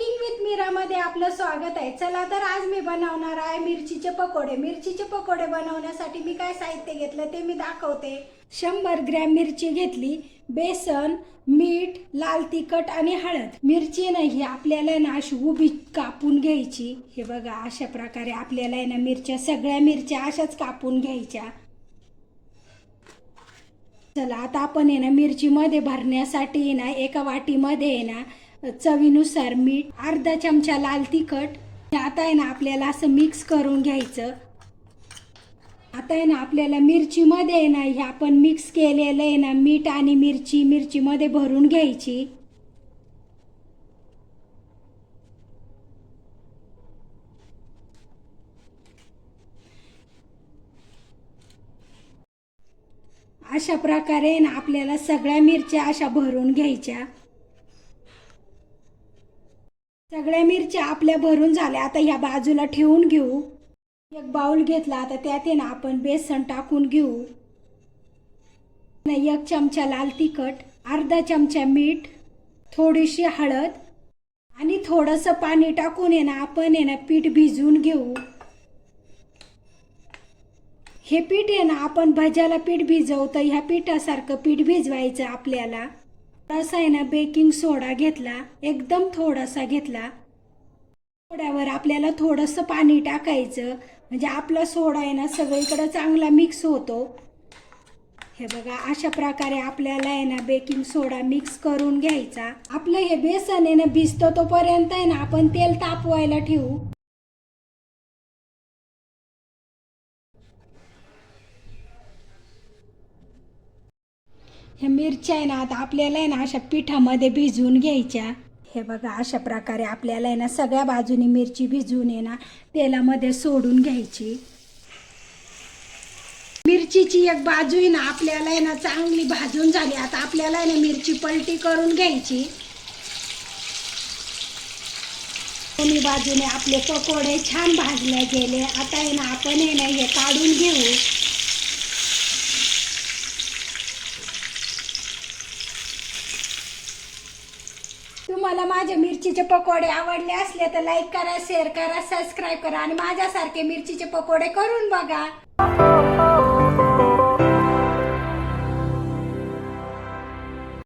मिरमध्ये आपलं स्वागत आहे. चला तर आज मी बनवणार आहे मिरचीचे पकोडे. मिरचीचे पकोडे बनवण्यासाठी मी काय साहित्य घेतलं ते मी दाखवते. शंभर ग्रॅम मिरची घेतली. बेसन मीठ लाल तिखट आणि हळद. मिरची नाही ही आपल्याला ना अशी उभी कापून घ्यायची. हे बघा अशा प्रकारे आपल्याला आहे ना मिरच्या सगळ्या मिरच्या अशाच कापून घ्यायच्या. चला आता आपण आहे ना मिरचीमध्ये भरण्यासाठी ना एका वाटीमध्ये आहे ना चवीनुसार मीठ अर्धा चमचा लाल तिखट. आता आहे ना आपल्याला असं मिक्स करून घ्यायचं. आता आहे ना आपल्याला मिरचीमध्ये आहे ना हे आपण मिक्स केलेलं आहे ना मीठ आणि मिरची मिरचीमध्ये भरून घ्यायची. अशा प्रकारे ना आपल्याला सगळ्या मिरच्या अशा भरून घ्यायच्या. सगळ्या मिरच्या आपल्या भरून झाल्या. आता ह्या बाजूला ठेवून घेऊ. एक बाउल घेतला. आता त्यात आहे ना आपण बेसन टाकून घेऊ. एक चमचा लाल तिखट अर्धा चमचा मीठ थोडीशी हळद आणि थोडंसं पाणी टाकून आहे ना आपण आहे ना पीठ भिजवून घेऊ. हे पीठ आहे ना आपण भज्याला पीठ भिजवतं. ह्या पिठासारखं पीठ भिजवायचं आपल्याला. थोडासा आहे ना बेकिंग सोडा घेतला एकदम थोडासा घेतला. सोड्यावर आपल्याला थोडंसं पाणी टाकायचं. म्हणजे आपला सोडा आहे ना सगळीकडं चांगला मिक्स होतो. हे बघा अशा प्रकारे आपल्याला आहे ना बेकिंग सोडा मिक्स करून घ्यायचा. आपलं हे बेसन आहे ना भिजतो तोपर्यंत आहे ना आपण तेल तापवायला ठेवू. ह्या मिरच्या आहे ना आता आपल्याला आहे ना अशा पिठामध्ये भिजवून घ्यायच्या. हे बघा अशा प्रकारे आपल्याला आहे ना सगळ्या बाजूनी मिरची भिजवून आहे ना तेलामध्ये सोडून घ्यायची. मिरचीची एक बाजू आहे ना आपल्याला आहे ना चांगली भाजून झाली. आता आपल्याला आहे ना मिरची पलटी करून घ्यायची. दोन्ही बाजूने आपले पकोडे छान भाजले गेले. आता आहे ना आपण आहे ना हे काढून घेऊ. तुम्हाला माझे मिरचीचे पकोडे आवडले असले तर लाईक करा शेअर करा सबस्क्राईब करा आणि माझ्यासारखे मिरचीचे पकोडे करून बघा.